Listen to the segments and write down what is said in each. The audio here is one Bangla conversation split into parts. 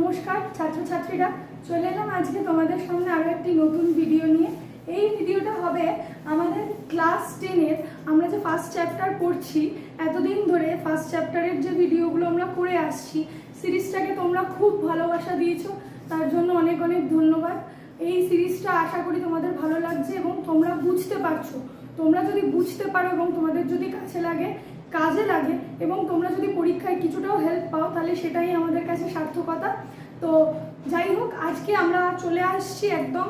নমস্কার, ছাত্রছাত্রীরা, চলে এলাম আজকে তোমাদের সামনে আরও একটি নতুন ভিডিও নিয়ে। এই ভিডিওটা হবে আমাদের ক্লাস টেনের আমরা যে ফার্স্ট চ্যাপ্টার পড়ছি, এতদিন ধরে ফার্স্ট চ্যাপ্টারের যে ভিডিওগুলো আমরা করে আসছি সিরিজটাকে তোমরা খুব ভালোবাসা দিয়েছ, তার জন্য অনেক অনেক ধন্যবাদ। এই সিরিজটা আশা করি তোমাদের ভালো লাগছে এবং তোমরা বুঝতে পারছ। তোমরা যদি বুঝতে পারো এবং তোমাদের যদি কাছে লাগে কাজে লাগে এবং তোমরা যদি পরীক্ষায় কিছুটাও হেল্প পাও, তাহলে সেটাই আমাদের কাছে সার্থকতা। তো যাই হোক, আজকে আমরা চলে আসছি একদম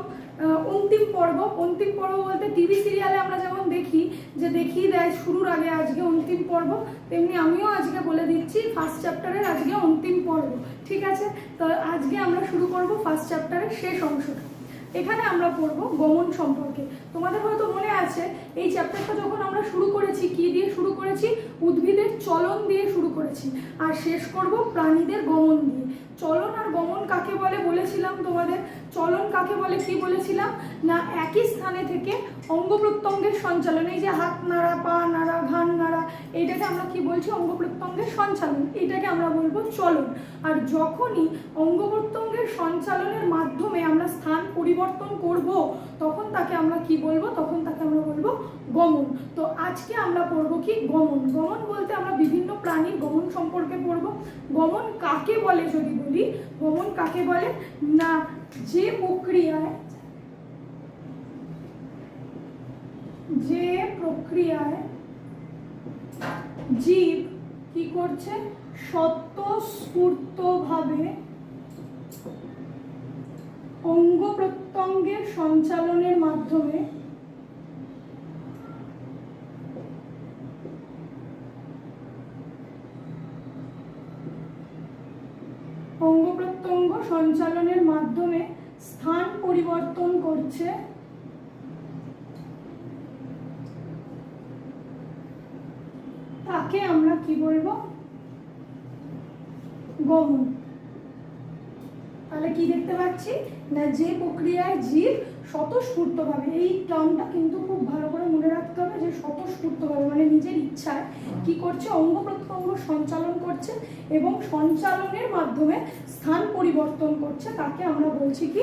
অন্তিম পর্ব। অন্তিম পর্ব বলতে টিভি সিরিয়ালে আমরা যেমন দেখি, যে দেখিয়ে দেয় শুরুর আগে আজকে অন্তিম পর্ব, তেমনি আমিও আজকে বলে দিচ্ছি ফার্স্ট চ্যাপ্টারের আজকে অন্তিম পর্ব। ঠিক আছে? তো আজকে আমরা শুরু করব ফার্স্ট চ্যাপ্টারের শেষ অংশটা। এখানে আমরা পড়ব গমন সম্পর্কে। তোমাদের হয়তো মনে আছে, এই চ্যাপ্টারটা যখন আমরা শুরু করেছি, কি দিয়ে শুরু করেছি? উদ্ভিদের চলন দিয়ে শুরু করেছি। আর শেষ করব প্রাণীদের গমন দিয়ে। চলন আর গমন কাকে বলে বলেছিলাম তোমাদের? চলন কাকে বলে কি বলেছিলাম? না, একই স্থানে থেকে অঙ্গ প্রত্যঙ্গের সঞ্চালন, এই যে হাত নাড়া, পা নাড়া ঘান নাড়া, এইটাকে আমরা কি বলছি? অঙ্গ প্রত্যঙ্গের সঞ্চালন, এইটাকে আমরা বলব চলন। আর যখনই অঙ্গ প্রত্যঙ্গের সঞ্চালনের মাধ্যমে আমরা স্থান পরিবর্তন করব, তখন তাকে আমরা কি বলব? তখন তাকে আমরা বলব গমন। তো আজকে আমরা পড়ব কি গমন। গমন বলতে আমরা বিভিন্ন প্রাণীর গমন সম্পর্কে পড়ব। গমন কাকে বলে যদি বলি? গমন কাকে বলে? না, যে প্রক্রিয়ায় যে প্রক্রিয়ায় জীব কি করছে? স্বতঃস্ফূর্তভাবে অঙ্গ প্রত্যঙ্গের সঞ্চালনের মাধ্যমে অঙ্গ প্রত্যঙ্গ সঞ্চালনের মাধ্যমে স্থান পরিবর্তন করছে। তাকে আমরা কি বলব? গমন তাহলে কি দেখতে পাচ্ছি? না, যে প্রক্রিয়ায় জীব স্বতঃস্ফূর্তভাবে, এই টার্মটা কিন্তু খুব ভালো করে মনে রাখতে হবে যে স্বতঃস্ফূর্তভাবে মানে নিজের ইচ্ছায় কি করছে, অঙ্গ প্রত্যঙ্গ সঞ্চালন করছে এবং সঞ্চালনের মাধ্যমে স্থান পরিবর্তন করছে, তাকে আমরা বলছি কি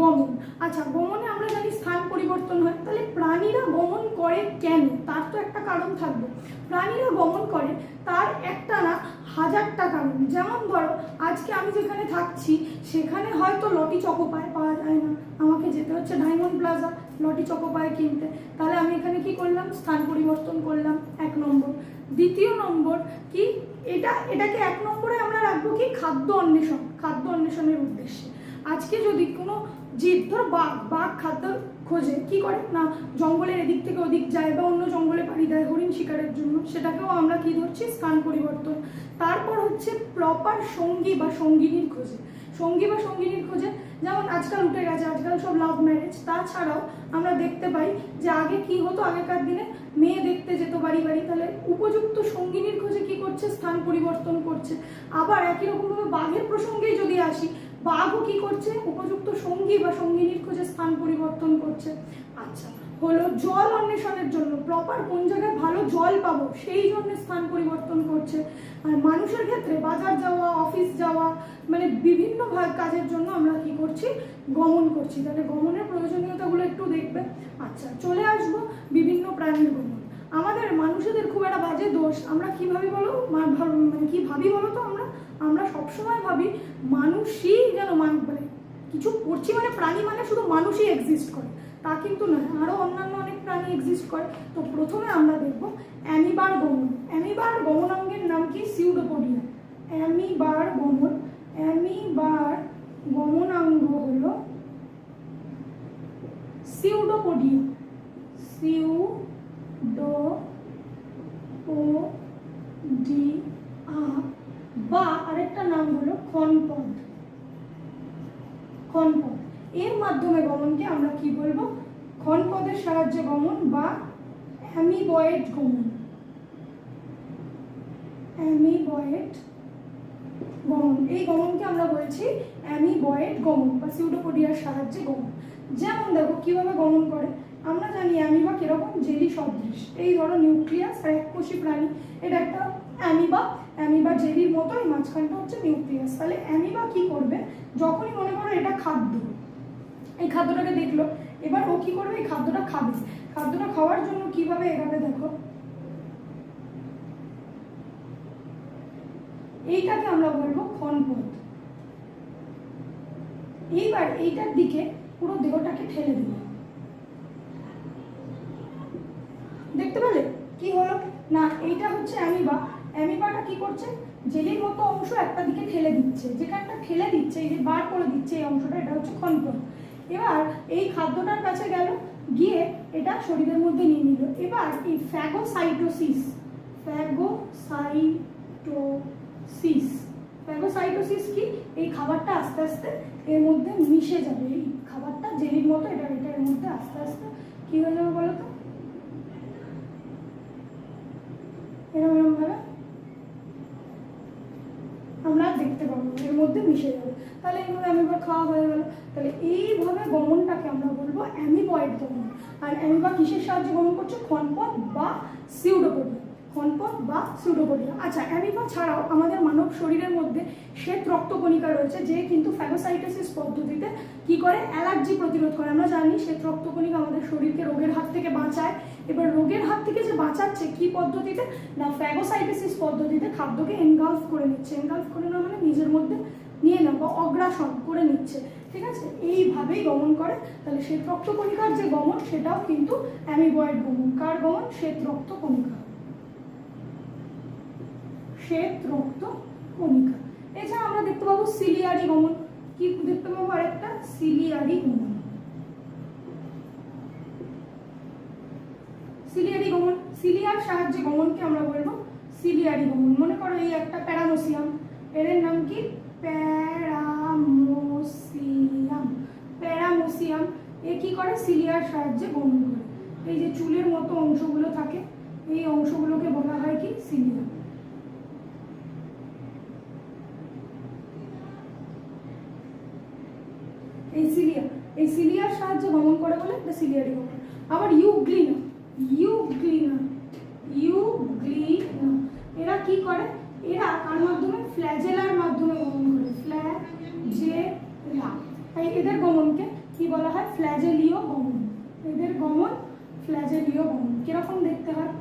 গমন। আচ্ছা গমনে আমরা জানি স্থান পরিবর্তন হয়, তাহলে প্রাণীরা গমন করে কেন? তার তো একটা কারণ থাকবে। প্রাণীরা গমন করে, তার একটা না হাজারটা কারণ যেমন ধরো, আজকে আমি যেখানে থাকছি, সেখানে হয়তো লটি চকোপায় পাওয়া যায় না। আমাকে যেতে হচ্ছে ডায়মন্ড প্লাজা লটি চকোপায় কিনতে। তাহলে আমি এখানে কি করলাম? স্থান পরিবর্তন করলাম, এক নম্বর। দ্বিতীয় নম্বর, কি? এটা, এটাকে এক নম্বরে আমরা রাখব কি? খাদ্য অন্বেষণ, খাদ্য অন্বেষণের উদ্দেশ্যে। আজকে যদি কোনো জীব, ধর বাঘ বাঘ খাদ্য খোঁজে। কি করে? না, জঙ্গলের এদিক থেকে ওদিক যায় বা অন্য জঙ্গলে পাড়ি দেয় হরিণ শিকারের জন্য। সেটাকেও আমরা কি ধরছি? স্থান পরিবর্তন। তারপর হচ্ছে প্রপার সঙ্গী বা সঙ্গিনীর খোঁজে। সঙ্গী বা সঙ্গিনীর খোঁজে যেমন আজকাল উঠে গেছে, আজকাল সব লাভ ম্যারেজ তাছাড়াও আমরা দেখতে পাই যে আগে কি হতো? আগেকার দিনে মেয়ে দেখতে যেত বাড়ি বাড়ি। তাহলে উপযুক্ত সঙ্গিনীর খোঁজে কি করছে? স্থান পরিবর্তন করছে। আবার একই রকমভাবে বাঘের প্রসঙ্গেই যদি আসি বাঘও কি করছে? উপযুক্ত সঙ্গী বা সঙ্গিনীর খোঁজে স্থান পরিবর্তন করছে। আচ্ছা হলো জল অন্বেষণের জন্য প্রপার কোন জায়গায় ভালো জল পাবো, সেই জন্য স্থান পরিবর্তন করছে। আর মানুষের ক্ষেত্রে বাজার যাওয়া অফিস যাওয়া মানে বিভিন্ন কাজের জন্য আমরা কি করছি? গমন করছি। তাহলে গমনের প্রয়োজনীয়তাগুলো একটু দেখবে। আচ্ছা চলে আসব বিভিন্ন প্রাণীর গমন। আমাদের মানুষদের খুব একটা বাজে দোষ। আমরা কি ভাবি বলো? মানে কি ভাবি বলো তো আমরা? আমরা সবসময় ভাবি মানুষই যেন মান মানে কিছু করছি মানে প্রাণী মানে শুধু মানুষই এক্সিস্ট করে। তা কিন্তু নয় আরও অন্যান্য অনেক প্রাণী এক্সিস্ট করে। তো প্রথমে আমরা দেখব অ্যামিবার গমন। অ্যামিবার গমনাঙ্গের নাম কি? সিউডোপোডিয়া অ্যামিবার গমন, অ্যামিবার গমনাঙ্গ হলো সিউডোপোডিয়া সিউডো ও, ডি, আ, বা, আরেকটা নাম হলো ক্ষণপদ ক্ষণপদ এর মাধ্যমে গমনকে আমরা কি বলব? ক্ষণপদের সাহায্যে গমন বা অ্যামিবয়েড গমন। অ্যামিবয়েড গমন। এই গমনকে আমরা বলছি অ্যামিবয়েড গমন বা সিউডোপোডিয়ার সাহায্যে গমন। যেমন দেখো, কীভাবে গমন করে? আমরা জানি অ্যামিবা কীরকম জেলি সদৃশ। এই ধরো নিউক্লিয়াস আর এককোষী প্রাণী। এটা একটা অ্যামিবা। অ্যামিবা জেলির মতো এই মাঝখানটা হচ্ছে নিউক্লিয়াস। তাহলে অ্যামিবা কি করবে? যখনই মনে করো এটা খাদ্য, এই খাদ্যটাকে দেখল। এবার ও কি করবে? এই খাদ্যটা খাবে। খাদ্যটা খাওয়ার জন্য কীভাবে এগাবে দেখো। এইটাকে আমরা বলব ক্ষণপথ। এইবার এইটার দিকে পুরো দেহটাকে ঠেলে দিল দেখতে পেলে? কি হলো? না, এইটা হচ্ছে অ্যামিবা। অ্যামিবাটা কি করছে? জেলির মতো অংশ একটা দিকে ঠেলে দিচ্ছে। যেখানটা ঠেলে দিচ্ছে, এই যে বার করে দিচ্ছে এই অংশটা, এটা হচ্ছে ক্ষণপথ এবার এই খাদ্যটার কাছে গেল, গিয়ে এটা শরীরের মধ্যে নিয়ে নিল। এবার এই ফ্যাগোসাইটোসিস ফ্যাগোসাইটোসিস ফ্যাগোসাইটোসিস কি? এই খাবারটা আস্তে আস্তে এর মধ্যে মিশে যাবে। এই খাবারটা জেলির মতো, এটা এটার মধ্যে আস্তে আস্তে কী হয়ে যাবে বলো তো এরকম এরকমভাবে আমরা দেখতে পাবো এর মধ্যে মিশে যাবে। তাহলে এইভাবে অ্যামিবার খাওয়া হয়ে গেল। তাহলে এইভাবে গমনটাকে আমরা বলব অ্যামিবয়েড গমন। আর অ্যামিবা কিসের সাহায্যে গমন করছে? খনপথ বা সিউডোপোডিয়া ক্ষণপথ বা সিউডোপোডিয়া আচ্ছা অ্যামিবা ছাড়াও আমাদের মানব শরীরের মধ্যে শ্বেত রক্তকণিকা রয়েছে, যে কিন্তু ফ্যাগোসাইটোসিস পদ্ধতিতে কি করে? অ্যালার্জি প্রতিরোধ করে। আমরা জানি শ্বেত রক্তকণিকা আমাদের শরীরকে রোগের হাত থেকে বাঁচায়। এবার রোগের হাত থেকে যে বাঁচাচ্ছে কি পদ্ধতিতে? না ফ্যাগোসাইটোসিস পদ্ধতিতে খাদ্যকে এনগালফ করে নিচ্ছে। এনগালফ করে নেওয়া মানে নিজের মধ্যে নিয়ে নেওয়া বা অগ্রাসন করে নিচ্ছে। ঠিক আছে? এইভাবেই গমন করে। তাহলে শ্বেত রক্তকণিকার যে গমন, সেটাও কিন্তু অ্যামিবয়েড গমন। কার গমন? শ্বেত রক্তকণিকা শ্বেত রক্ত কণিকা। এছাড়া আমরা দেখতে পাবো সিলিয়ারি গমন। কি দেখতে পাবো আরেকটা? সিলিয়ারি গমন। সিলিয়ারি গমন সিলিয়ার সাহায্যে গমনকে আমরা বলব সিলিয়ারি গমন। মনে করো এই একটা প্যারানোসিয়াম। এর নাম কি? প্যারামোসিয়াম। প্যারামোসিয়াম, এ কি করে? সিলিয়ার সাহায্যে গমন করে। এই যে চুলের মতো অংশগুলো থাকে, এই অংশগুলোকে বলা হয় কি? সিলিয়া এই সিলিয়া, এই সিলিয়ার সাহায্যে গমন করে বলে এটা সিলিয়ারি গমন। আবার ইউগ্লিনা ইউগ্লিনা ইউগ্লিনা, এরা কি করে? এরা কার মাধ্যমে? ফ্ল্যাজেলার মাধ্যমে গমন করে। ফ্ল্যাজেলা। তাই এদের গমনকে কি বলা হয়? ফ্ল্যাজেলীয় গমন। এদের গমন ফ্ল্যাজেলীয় গমন। কীরকম দেখতে হয়?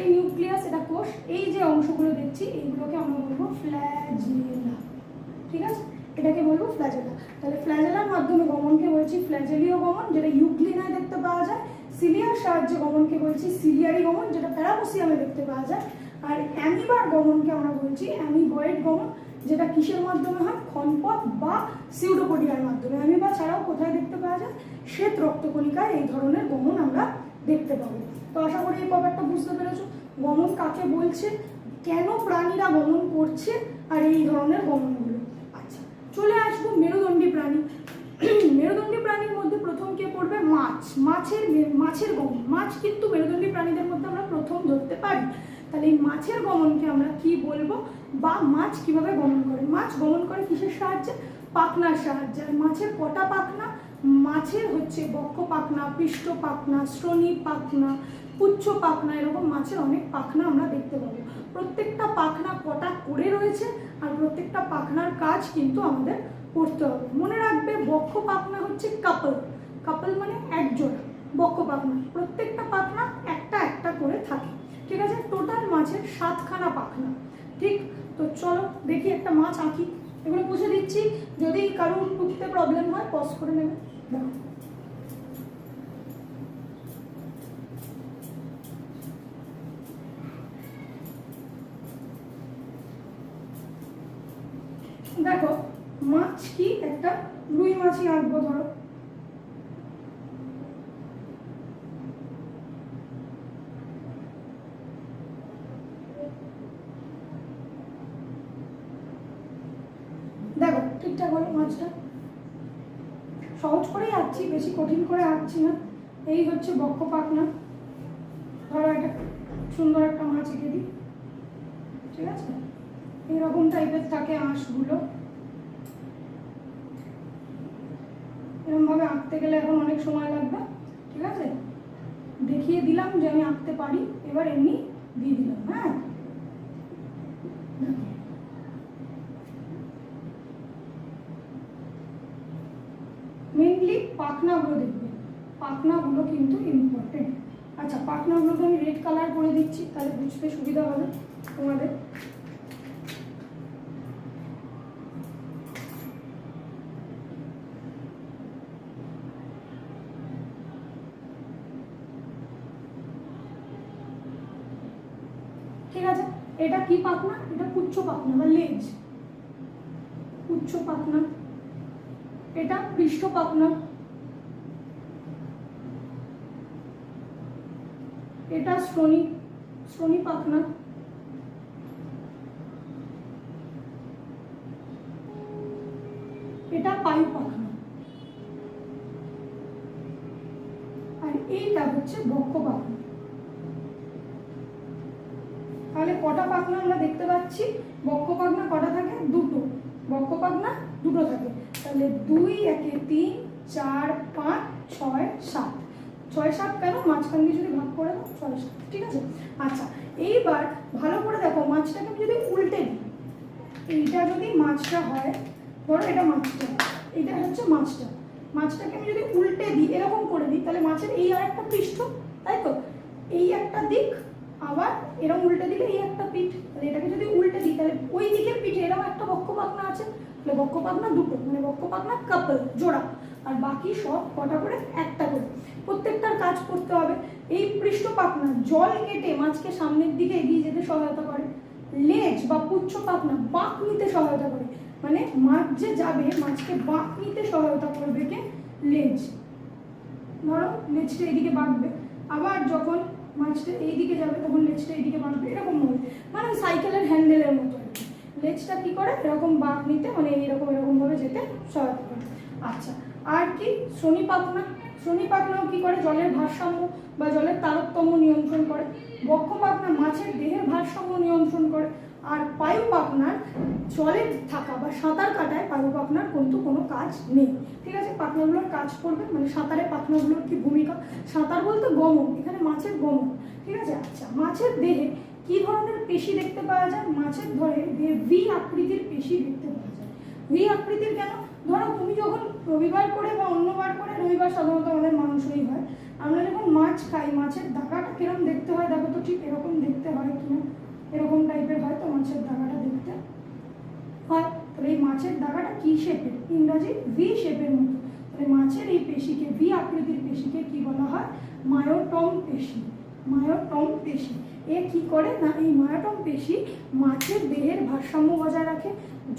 এই নিউক্লিয়াস এটা কোষ, এই যে অংশগুলো দেখছি, এইগুলোকে আমরা বলব ফ্ল্যাজেলা। ঠিক আছে? এটাকে বলব ফ্ল্যাজেলা। তাহলে ফ্ল্যাজেলার মাধ্যমে গমনকে বলছি ফ্ল্যাজেলীয় গমন, যেটা ইউক্লিনায় দেখতে পাওয়া যায়। সিলিয়ার সাহায্যে গমনকে বলছি সিলিয়ারি গমন, যেটা প্যারাবোসিয়ামে দেখতে পাওয়া যায়। আর অ্যামিবার গমনকে আমরা বলছি অ্যামিবয়েড গমন, যেটা কিসের মাধ্যমে হয়? ক্ষণপথ বা সিউডোপোডিয়ার মাধ্যমে। অ্যামিবা ছাড়াও কোথায় দেখতে পাওয়া যায়? শ্বেত রক্তকণিকায় এই ধরনের গমন আমরা দেখতে পাবো। তো আশা করি এই ব্যাপারটা বুঝতে পেরেছ। গমন কাকে বলছে? কেন প্রাণীরা গমন করছে? আর এই ধরনের গমনগুলো। আচ্ছা চলে আসব মেরুদণ্ডী প্রাণী। মেরুদণ্ডী প্রাণীর মধ্যে প্রথম কে পড়বে? মাছ। মাছের মাছের গমন। মাছ কিন্তু মেরুদণ্ডী প্রাণীদের মধ্যে আমরা প্রথম ধরতে পারি। তাহলে এই মাছের গমনকে আমরা কি বলব? বা মাছ কীভাবে গমন করে? মাছ গমন করে কিসের সাহায্যে? পাখনার সাহায্যে। আর মাছের কটা পাখনা? মাছের হচ্ছে বক্ষ পাখনা, পৃষ্ঠ পাখনা, শ্রোণী পাখনা, পুচ্ছ পাখনা, এরকম মাছের অনেক পাখনা আমরা দেখতে পাবো। প্রত্যেকটা পাখনা কটা করে রয়েছে আর প্রত্যেকটা পাখনার কাজ কিন্তু আমাদের করতে হবে। মনে রাখবে বক্ষ পাখনা হচ্ছে কাপল কাপল মানে একজোড়া বক্ষ পাখনা। প্রত্যেকটা পাখনা একটা একটা করে থাকে। ঠিক আছে? টোটাল মাছের সাতখানা পাখনা। ঠিক? তো চলো দেখি একটা মাছ আঁকি। এগুলো বুঝে দিচ্ছি। যদি কারোর টুকতে প্রবলেম হয় পজ করে নেবে। দেখো। মাছ কি? একটা রুই মাছই আঁকবো ধরো দেখো ঠিকঠাক হলো মাছটা সহজ করেই আঁকছি বেশি কঠিন করে আঁকছি না। এই হচ্ছে বক্ষ পাখনা ধরো একটা সুন্দর একটা মাছ এঁকে দিই। ঠিক আছে? এরকম টাইপের থাকে আঁশগুলো। এরকমভাবে আঁকতে গেলে এখন অনেক সময় লাগবে। ঠিক আছে? দেখিয়ে দিলাম যে আমি আঁকতে পারি। এবার এমনি দিয়ে দিলাম হ্যাঁ? পাখনাগুলো দেখবে। পাখনাগুলো কিন্তু ইম্পর্টেন্ট আচ্ছা পাখনাগুলোকে আমি রেড কালার করে দিচ্ছি, তাহলে বুঝতে সুবিধা হবে তোমাদের। ঠিক আছে? এটা কি পাখনা? এটা পুচ্ছ পাখনা বা লেজ পুচ্ছ পাখনা। এটা পৃষ্ঠ পাখনা। এটা শ্রোণী শ্রোণী পাখনা। এটা পায়ু পাখনা। আর এইটা হচ্ছে বক্ষ পাখনা। তাহলে কটা পাখনা আমরা দেখতে পাচ্ছি? বক্ষ পাখনা কটা থাকে? দুটো। বক্ষ পাখনা দুটো থাকে। তাহলে দুই, একে তিন, চার, পাঁচ, ছয়, সাত। ছয় সাত কেন? মাঝখান দিয়ে যদি ভাগ করে দাও, ছয় সাত, ঠিক আছে? আচ্ছা এইবার ভালো করে দেখো মাছটাকে আমি যদি উল্টে দিই, এইটা যদি মাছটা হয়, ধরো এটা মাছটা এটা হচ্ছে মাছটা মাছটাকে আমি যদি উল্টে দিই, এরকম করে দিই, তাহলে মাছের এই আর একটা পৃষ্ঠ, তাই তো? এই একটা দিক, আবার এরকম উল্টে দিলে এই একটা পিঠ, তাহলে এটাকে যদি উল্টে দিই, তাহলে ওই দিকের পিঠে এরকম একটা বক্ষ পাখনা আছে, তাহলে বক্ষ পাখনা দুটো মানে বক্ষ পাখনা কাপল জোড়া, আর বাকি সব কটা করে একটা করে। প্রত্যেকটার কাজ করতে হবে। এই পৃষ্ঠ পাখনা জল কেটে মাছকে সামনের দিকে এগিয়ে যেতে সহায়তা করে। লেজ বা পুচ্ছ পাখনা বাঁক নিতে সহায়তা করে। মানে মাছ যে যাবে, মাছকে বাঁক নিতে সহায়তা করবে কে? লেজ। ধরো লেজটা এইদিকে বাঁকবে। আবার যখন মাছটা এইদিকে যাবে, তখন লেজটা এইদিকে বাঁকবে। এরকম হবে মানে সাইকেলের হ্যান্ডেলের মতো লেজটা কি করে? এরকম বাঁক নিতে মানে এরকম ভাবে যেতে সহায়তা করে। আচ্ছা আর কি? শনি পাখনা শনি পাখনাও কি করে? জলের ভারসাম্য বা জলের তারতম্য নিয়ন্ত্রণ করে। বক্ষ পাখনা মাছের দেহের ভারসাম্য নিয়ন্ত্রণ করে। আর পায়ু পাখনার জলে থাকা বা সাঁতার কাটায় পায়ু পাখনার কিন্তু কোনো কাজ নেই। ঠিক আছে? পাখনাগুলোর কাজ করবে। মানে সাঁতারে পাখনাগুলোর কি ভূমিকা? সাঁতার বলতে গমন। এখানে মাছের গমন। ঠিক আছে? আচ্ছা মাছের দেহে কি ধরনের পেশি দেখতে পাওয়া যায়? মাছের ধরে ভি আকৃতির পেশি দেখতে পাওয়া যায়। ভি আকৃতির কেন? ধরো, তুমি যখন রবিবার করে বা অন্যবার করে রবিবার সাধারণত আমাদের মাংসই হয়, আমরা যখন মাছ খাই, মাছের দাগাটা কীরকম দেখতে হয় দেখো তো ঠিক এরকম দেখতে হয় কিনা? এরকম টাইপের হয় তো মাছের দাগাটা দেখতে? হয় তবে এই মাছের দাগাটা কি শেপের ইংরাজি ভি শেপের মতো। তাহলে মাছের এই পেশিকে ভি আকৃতির পেশিকে কি বলা হয়? মায়োটম পেশি। মায়োটম পেশি। এ কি করে? না, এই মায়োটম পেশি মাছের দেহের ভারসাম্য বজায় রাখে,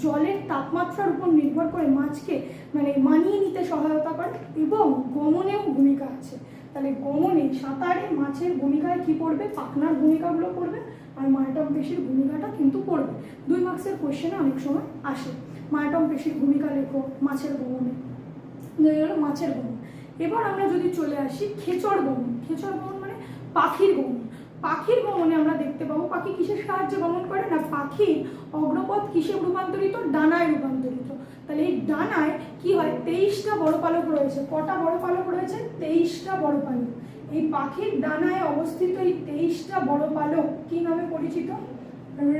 জলের তাপমাত্রার উপর নির্ভর করে মাছকে মানে মানিয়ে নিতে সহায়তা করে এবং গমনেও ভূমিকা আছে। তাহলে গমনে, সাঁতারে মাছের ভূমিকায় কি পড়বে? পাখনার ভূমিকাগুলো পড়বে আর মায়াটম পেশির ভূমিকাটা কিন্তু পড়বে। দুই মার্কসের কোশ্চেনে অনেক সময় আসে। মায়াটম পেশির ভূমিকা লেখো, মাছের গমনে। হলো মাছের গমন। এবার আমরা যদি চলে আসি খেচর গমন। খেচর গমন মানে পাখির গমন। পাখির গমনে আমরা দেখতে পাবো, পাখি কিসের সাহায্যে গমন করে? না, পাখির অগ্রপথ কিসে রূপান্তরিত? ডানায় রূপান্তরিত। তাহলে এই ডানায় কি হয়? তেইশটা বড় পালক রয়েছে। কটা বড় পালক রয়েছে? তেইশটা বড় পালক এই পাখির ডানায় অবস্থিত এই তেইশটা বড় পালক কি নামে পরিচিত?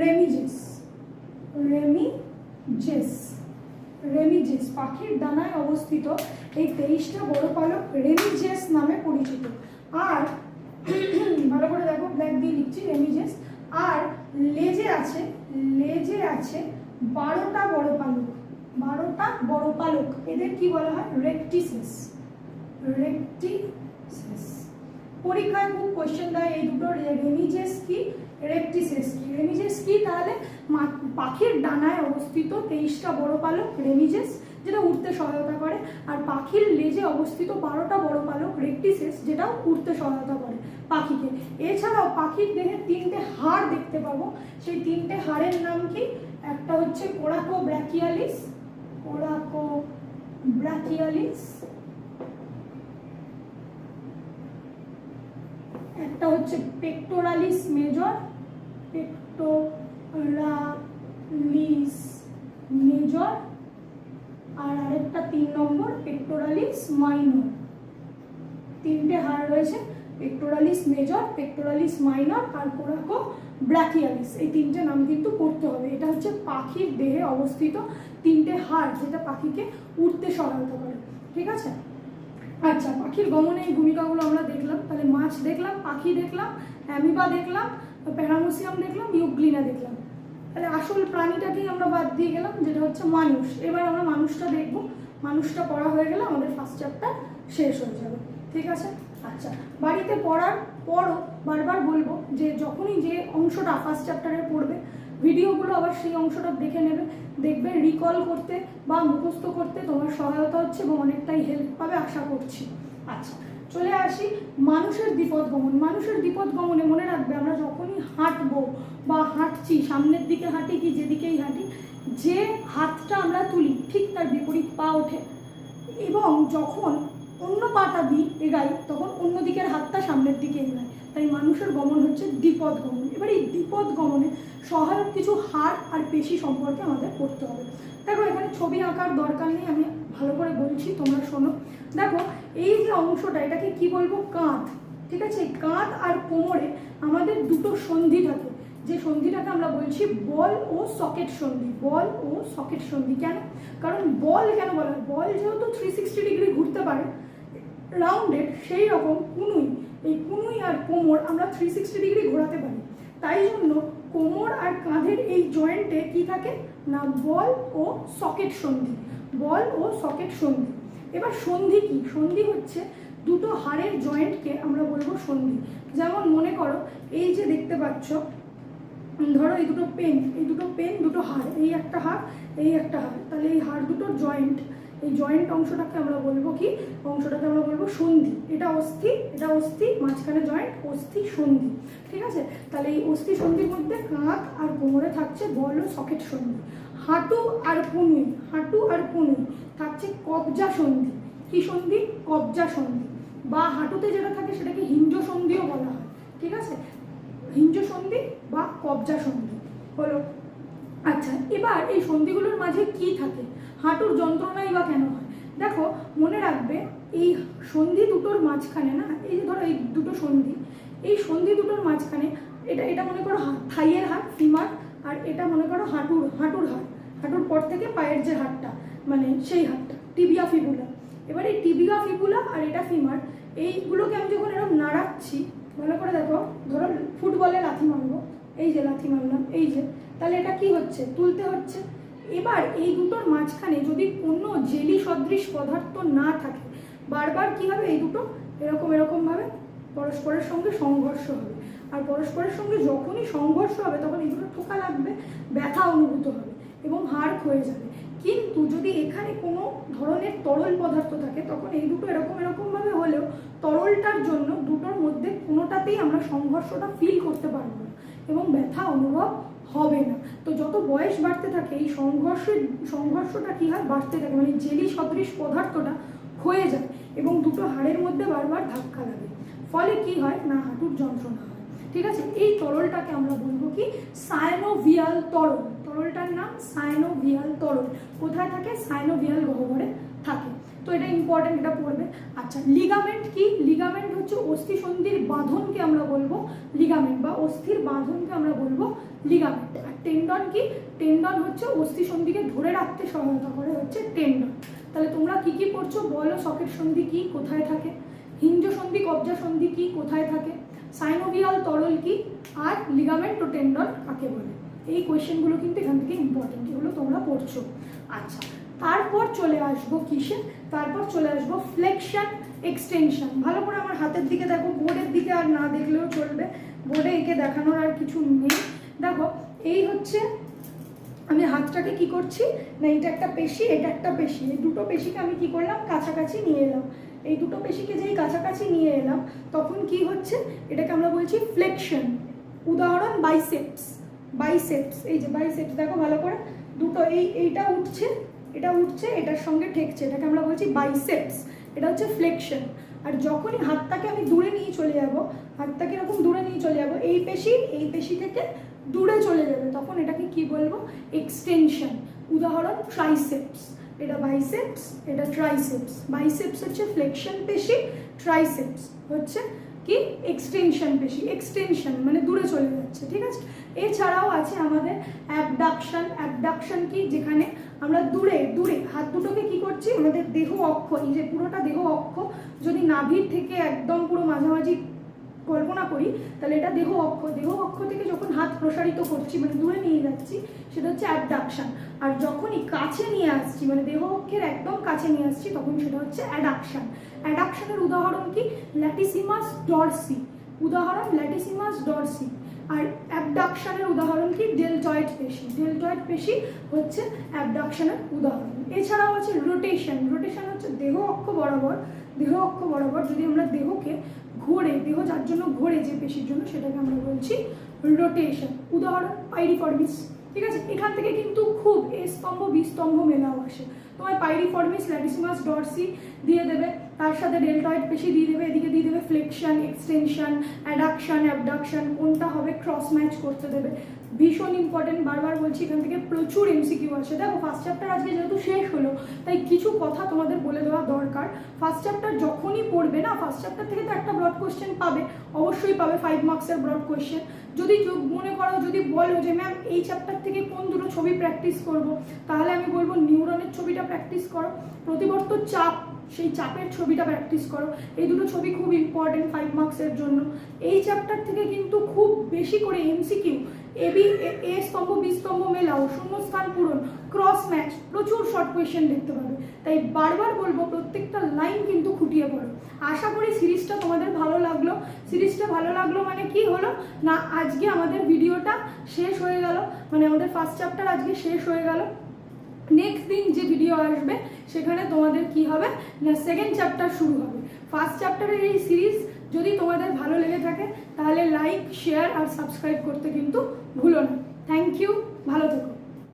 রেমিজেস। রেমিজেস। রেমিজেস। পাখির ডানায় অবস্থিত এই তেইশটা বড় পালক রেমিজেস নামে পরিচিত। আর ভালো করে দেখো ব্ল্যাক দিয়ে লিখছি রেমিজেস আর লেজে আছে লেজে আছে বারোটা বড় পালক, বারোটা বড় পালক। এদের কি বলা হয়? রেকটিসেস রেকটিসেস পরীক্ষায় খুব কোশ্চেন দেয় এই দুটো রেমিজেস কি? রেকটিসেস কি? রেমিজেস কি? তাহলে পাখির ডানায় অবস্থিত তেইশটা বড় পালক রেমিজেস যেটা উঠতে সহায়তা করে। আর পাখির লেজে অবস্থিত বারোটা বড় পালক, রেকটিসেস, যেটাও উঠতে সহায়তা করে পাখিকে। এছাড়াও পাখির দেহের তিনটে হাড় দেখতে পাবো। সেই তিনটে হাড়ের নাম কি? একটা হচ্ছে কোরাকো ব্র্যাকিয়ালিস কোরাকো ব্র্যাকিয়ালিস একটা হচ্ছে পেক্টোরালিস মেজর পেক্টোরালিস মেজর আর আরেকটা তিন নম্বর পেক্টোরালিস মাইনর তিনটে হাড় রয়েছে পেক্টোরালিস মেজর পেক্টোরালিস মাইনর আর কোরাকো ব্র্যাকিয়ালিস এই তিনটে নাম কিন্তু পড়তে হবে। এটা হচ্ছে পাখির দেহে অবস্থিত তিনটে হাড়, যেটা পাখিকে উঠতে সহায়তা করে। ঠিক আছে? আচ্ছা পাখির গমনে এই ভূমিকাগুলো আমরা দেখলাম। তাহলে মাছ দেখলাম, পাখি দেখলাম, অ্যামিবা দেখলাম, প্যারামোসিয়াম দেখলাম ইউগ্লিনা দেখলাম। তাহলে আসল প্রাণীটাকেই আমরা বাদ দিয়ে গেলাম, যেটা হচ্ছে মানুষ। এবার আমরা মানুষটা দেখব। মানুষটা পড়া হয়ে গেলে আমাদের ফার্স্ট চ্যাপ্টার শেষ হয়ে যাবে। ঠিক আছে? আচ্ছা বাড়িতে পড়ার পরও বারবার বলব যে যখনই যে অংশটা ফার্স্ট চ্যাপ্টারে পড়বে, ভিডিওগুলো আবার সেই অংশটা দেখে নেবে। দেখবে রিকল করতে বা মুখস্থ করতে তোমার সহায়তা হচ্ছে এবং অনেকটাই হেল্প পাবে, আশা করছি। আচ্ছা চলে আসি মানুষের বিপদ গমন। মানুষের বিপদ গমনে মনে রাখবে আমরা যখনই হাঁটবো বা হাঁটছি, সামনের দিকে হাঁটি কি যেদিকেই হাঁটি, যে হাতটা আমরা তুলি ঠিক তার বিপরীত পা ওঠে। এবং যখন অন্য পাটা দিই এগাই, তখন অন্য দিকের হাতটা সামনের দিকে এগায়। তাই মানুষের গমন হচ্ছে দ্বিপদ গমন। এবার এই দ্বিপদ গমনে সহায়ক কিছু হাড় আর পেশি সম্পর্কে আমাদের পড়তে হবে। দেখো, এখানে ছবি আঁকার দরকার নেই, আমি ভালো করে বলছি, তোমরা শোনো। দেখো, এই যে অংশটা, এটাকে কি বলব? কাঁধ। ঠিক আছে? কাঁধ আর কোমরে আমাদের দুটো সন্ধি থাকে। যে সন্ধিটাকে আমরা বলছি বল ও সকেট সন্ধি। বল ও সকেট সন্ধি। কেন? কারণ বল কেন বলা হয়? বল যেহেতু থ্রি সিক্সটি ডিগ্রি ঘুরতে পারে রাউন্ডেড সেই রকম কুনুই। এই কুনুই আর কোমর আমরা থ্রি সিক্সটি ডিগ্রি ঘোরাতে পারি। তাই জন্য কোমর আর কাঁধের এই জয়েন্টে কি থাকে? না, বল ও সকেট সন্ধি। বল ও সকেট সন্ধি। এবার সন্ধি কি? সন্ধি হচ্ছে দুটো হাড়ের জয়েন্টকে আমরা বলব সন্ধি। যেমন মনে করো, এই যে দেখতে পাচ্ছ, ধরো এই দুটো পেন, এই দুটো পেন, দুটো হাড়, এই একটা হাড়, এই একটা হাড়। তাহলে এই হাড় দুটোর জয়েন্ট এই জয়েন্ট অংশটাকে আমরা বলব কি? অংশটাকে আমরা বলব সন্ধি। এটা অস্থি এটা অস্থি, মাঝখানে জয়েন্ট অস্থি, সন্ধি। ঠিক আছে? তাহলে এই অস্থি, সন্ধির মধ্যে কাঁধ আর কোমরে থাকছে বল সকেট সন্ধি। হাঁটু আর পুনুই হাঁটু আর পুনুই থাকছে কবজা সন্ধি। কি সন্ধি? কবজা সন্ধি। বা হাঁটুতে যেটা থাকে সেটাকে হিঞ্জ সন্ধিও বলা হয়। ঠিক আছে? হিঞ্জ সন্ধি বা কবজা সন্ধি। হলো আচ্ছা এবার এই সন্ধিগুলোর মাঝে কি থাকে? হাঁটুর যন্ত্রণাই বা কেন হয়? দেখো, মনে রাখবে, এই সন্ধি দুটোর মাঝখানে না, এই যে ধরো এই দুটো সন্ধি, এই সন্ধি দুটোর মাঝখানে এটা এটা মনে করো থাইয়ের হাট ফিমার, আর এটা মনে করো হাঁটুর হাঁটুর হাট হাঁটুর পর থেকে পায়ের যে হাটটা মানে সেই হাটটা টিবিয়া ফিবুলা। এবার এই টিবিয়া ফিবুলা আর এটা ফিমার, এইগুলোকে আমি যখন এরকম নাড়াচ্ছি ভালো করে দেখো, ধরো ফুটবলে লাথি মারবো, এই যে লাথি মারলাম, এই যে তাহলে এটা কি হচ্ছে? তুলতে হচ্ছে। এবার এই দুটোর মাঝখানে যদি কোনো জেলি সদৃশ পদার্থ না থাকে, বারবার কি হবে? এই দুটো এরকম এরকমভাবে পরস্পরের সঙ্গে সংঘর্ষ হবে। আর পরস্পরের সঙ্গে যখনই সংঘর্ষ হবে, তখন এই দুটো ঠোকা লাগবে, ব্যথা অনুভূত হবে এবং হাড় ক্ষয়ে যাবে। কিন্তু যদি এখানে কোনো ধরনের তরল পদার্থ থাকে, তখন এই দুটো এরকম এরকমভাবে হলেও তরলটার জন্য দুটোর মধ্যে কোনোটাতেই আমরা সংঘর্ষটা ফিল করতে পারব না এবং ব্যথা অনুভব হবে না। তো যত বয়স বাড়তে থাকে, এই সংঘর্ষের সংঘর্ষটা কী হয়? বাড়তে থাকে মানে জেলি সদৃশ পদার্থটা ক্ষয়ে যায় এবং দুটো হাড়ের মধ্যে বারবার ধাক্কা লাগে। ফলে কি হয়? না, হাঁটুর যন্ত্রণা হয়। ঠিক আছে? এই তরলটাকে আমরা বলব কি? সায়নোভিয়াল তরল। তরলটার নাম সায়নোভিয়াল তরল। কোথায় থাকে? সায়নোভিয়াল গহ্বরে থাকে। তো এটা ইম্পর্টেন্ট এটা পড়বে। আচ্ছা লিগামেন্ট কি? লিগামেন্ট হচ্ছে অস্থি সন্ধির বাঁধনকে আমরা বলব। লিগামেন্ট বা অস্থির বাঁধনকে আমরা বলব লিগামেন্ট আর টেন্ডন কি? টেন্ডন হচ্ছে অস্থি সন্ধিকে ধরে রাখতে সহায়তা করে, হচ্ছে টেন্ডন তাহলে তোমরা কি কি পড়ছো বলো? সকেট সন্ধি কি? কোথায় থাকে? হিঞ্জ সন্ধি, কবজা সন্ধি কি? কোথায় থাকে? সাইনোভিয়াল তরল কি? আর লিগামেন্ট ও টেন্ডন কাকে বলে? এই কোয়েশ্চেনগুলো কিন্তু এখান থেকে ইম্পর্টেন্ট এগুলো তোমরা পড়ছো। আচ্ছা তারপর চলে আসব কিসে? তারপর চলে আসব ফ্লেকশন এক্সটেনশন ভালো করে আমার হাতের দিকে দেখো বোর্ডের দিকে আর না দেখলেও চলবে। বোর্ডে একে দেখানোর আর কিছু নেই। দেখো, এই হচ্ছে আমি হাতটাকে কি করছি? না এটা একটা পেশি, এটা একটা পেশি। এই দুটো পেশিকে আমি কি করলাম? কাছাকাছি নিয়ে এলাম। এই দুটো পেশিকে যেই কাছাকাছি নিয়ে এলাম, তখন কি হচ্ছে? এটাকে আমরা বলছি ফ্লেকশন উদাহরণ বাইসেপস বাইসেপস এই যে বাইসেপস দেখো ভালো করে। দুটো এই, এইটা উঠছে, এটা উঠছে, এটার সঙ্গে ঠেকছে। এটাকে আমরা বলছি বাইসেপস এটা হচ্ছে ফ্লেকশন আর যখনই হাতটাকে আমি দূরে নিয়ে চলে যাব, হাতটাকে এরকম দূরে নিয়ে চলে যাব, এই পেশি এই পেশি থেকে দূরে চলে যাবে, তখন এটাকে কি বলব? এক্সটেনশন উদাহরণ ট্রাইসেপস এটা বাইসেপস এটা ট্রাইসেপস বাইসেপস হচ্ছে ফ্লেকশন পেশি ট্রাইসেপস হচ্ছে কি? এক্সটেনশন পেশি এক্সটেনশন মানে দূরে চলে যাচ্ছে, ঠিক আছে? এছাড়াও আছে আমাদের অ্যাবডাকশন অ্যাবডাকশন কি? যেখানে আমরা দূরে দূরে, হাত দুটোকে কি করছি? আমাদের দেহ অক্ষ, এই যে পুরোটা দেহ অক্ষ, যদি নাভির থেকে একদম পুরো মাঝামাঝি কল্পনা করি, তাহলে এটা দেহ অক্ষ। দেহ অক্ষ থেকে যখন হাত প্রসারিত করছি মানে দূরে নিয়ে যাচ্ছি, সেটা হচ্ছে অ্যাবডাকশন আর যখনই কাছে নিয়ে আসছি মানে দেহ অক্ষের একদম কাছে নিয়ে আসছি, তখন সেটা হচ্ছে অ্যাডাকশান অ্যাডাকশানের উদাহরণ কি? ল্যাটিসিমাস ডরসি উদাহরণ ল্যাটিসিমাস ডরসি আর অ্যাবডাকশানের উদাহরণ কি? ডেলটয়েড পেশি। ডেলটয়েড পেশি হচ্ছে অ্যাবডাকশানের উদাহরণ। এছাড়াও আছে রোটেশন রোটেশন হচ্ছে দেহ অক্ষ বরাবর। দেহ অক্ষ বরাবর যদি আমরা দেহকে যার জন্য ঘোরে যে পেশির জন্য সেটাকে আমরা বলছি রোটেশন উদাহরণ পাইরিফর্মিস ঠিক আছে? এখান থেকে কিন্তু খুব এ স্তম্ভ বিস্তম্ভ মেলাও আসে। তোমার পাইরিফর্মিস ল্যাটিসিমাস ডরসি দিয়ে দেবে। তার সাথে ডেল্টয়েড পেশি দিয়ে দেবে। এদিকে দিয়ে দেবে ফ্লেকশন এক্সটেনশন অ্যাডাকশন অ্যাবডাকশন কোনটা হবে? ক্রস ম্যাচ করতে দেবে। ভীষণ ইম্পর্টেন্ট বারবার বলছি, এখান থেকে প্রচুর এমসিকিউ আছে দেখো ফার্স্ট চ্যাপ্টার আজকে যেহেতু শেষ হলো, তাই কিছু কথা তোমাদের বলে দেওয়া দরকার। ফার্স্ট চ্যাপ্টার যখনই পড়বে না ফার্স্ট চ্যাপ্টার থেকে তো একটা ব্রড কোশ্চেন পাবে। অবশ্যই পাবে ফাইভ মার্কসের ব্রড কোশ্চেন যদি মনে করো, যদি বলো যে ম্যাম এই চ্যাপ্টার থেকে কোন দুটো ছবি প্র্যাকটিস করব? তাহলে আমি বলব নিউরনের ছবিটা প্র্যাকটিস করো। প্রতিবর্ত চাপ সেই চাপের ছবিটা প্র্যাকটিস করো। এই দুটো ছবি খুব ইম্পর্টেন্ট ফাইভ মার্কসের জন্য। এই চ্যাপ্টার থেকে কিন্তু খুব বেশি করে এমসিকিউ এবি এ স্তম্ভ বি স্তম্ভ মেলাও, শূন্যস্থান পূরণ ক্রস ম্যাচ প্রচুর শর্ট কোয়েশ্চেন দেখতে পাবে। তাই বারবার বলব, প্রত্যেকটা লাইন কিন্তু খুঁটিয়ে পড়ো। আশা করি সিরিজটা তোমাদের ভালো লাগল। সিরিজটা ভালো লাগল মানে কি হলো? না, আজকে আমাদের ভিডিওটা শেষ হয়ে গেল। মানে আমাদের ফার্স্ট চ্যাপ্টার আজকে শেষ হয়ে গেল। নেক্সট দিন যে ভিডিও আসবে, সেখানে তোমাদের কি হবে? না সেকেন্ড চ্যাপ্টার শুরু হবে। ফার্স্ট চ্যাপ্টারের এই সিরিজ যদি তোমাদের ভালো লেগে থাকে, তাহলে লাইক শেয়ার আর সাবস্ক্রাইব করতে কিন্তু ভুলো না। থ্যাংক ইউ ভালো থেকো।